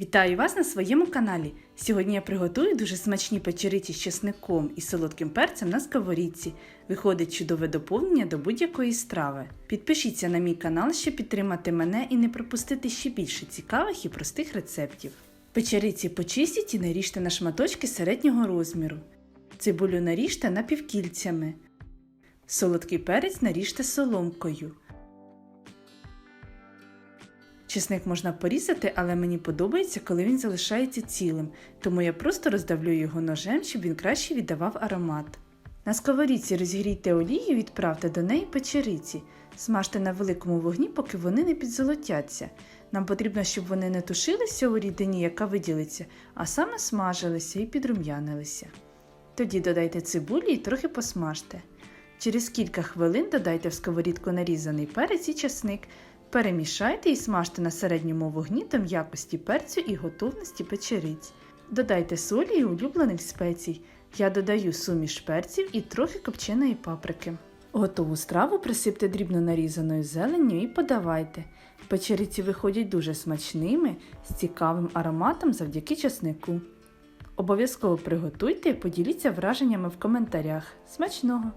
Вітаю вас на своєму каналі. Сьогодні я приготую дуже смачні печериці з чесником і солодким перцем на сковорідці. Виходить чудове доповнення до будь-якої страви. Підпишіться на мій канал, щоб підтримати мене і не пропустити ще більше цікавих і простих рецептів. Печериці почистіть і наріжте на шматочки середнього розміру. Цибулю наріжте напівкільцями. Солодкий перець наріжте соломкою. Чесник можна порізати, але мені подобається, коли він залишається цілим, тому я просто роздавлю його ножем, щоб він краще віддавав аромат. На сковорідці розігрійте олію і відправте до неї печериці. Смажте на великому вогні, поки вони не підзолотяться. Нам потрібно, щоб вони не тушилися у рідині, яка виділиться, а саме смажилися і підрум'янилися. Тоді додайте цибулі і трохи посмажте. Через кілька хвилин додайте в сковорідку нарізаний перець і часник. Перемішайте і смажте на середньому вогні до м'якості перцю і готовності печериць. Додайте солі і улюблених спецій. Я додаю суміш перців і трохи копченої паприки. Готову страву присипте дрібно нарізаною зеленню і подавайте. Печериці виходять дуже смачними, з цікавим ароматом завдяки часнику. Обов'язково приготуйте і поділіться враженнями в коментарях. Смачного!